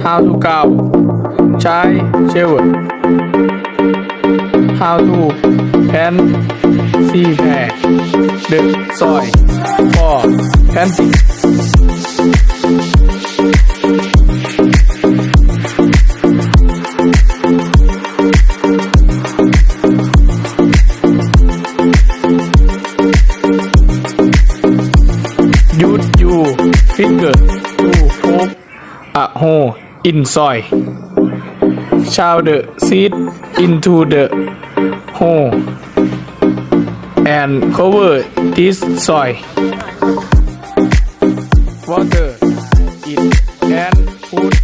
How to cow Chai chevert How to pan Si pair The soy For panting Use your finger to hope อะโฮอินซอยชาวเดอะซีดอินทูเดอะโฮ and cover this soil water it and put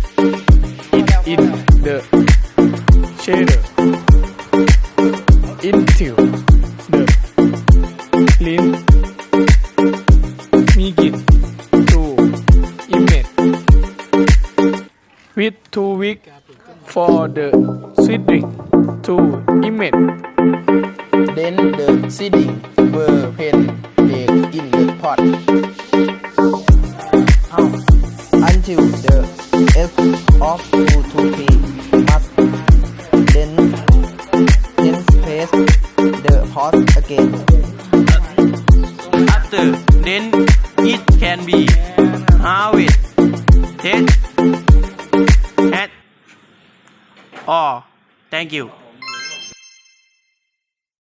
it in the shader into the lint with two week for the seedling to emit Then the seeding were planted in the pot. Until the edge of O2P must then then space the pot again. After then it can be harvested or thank you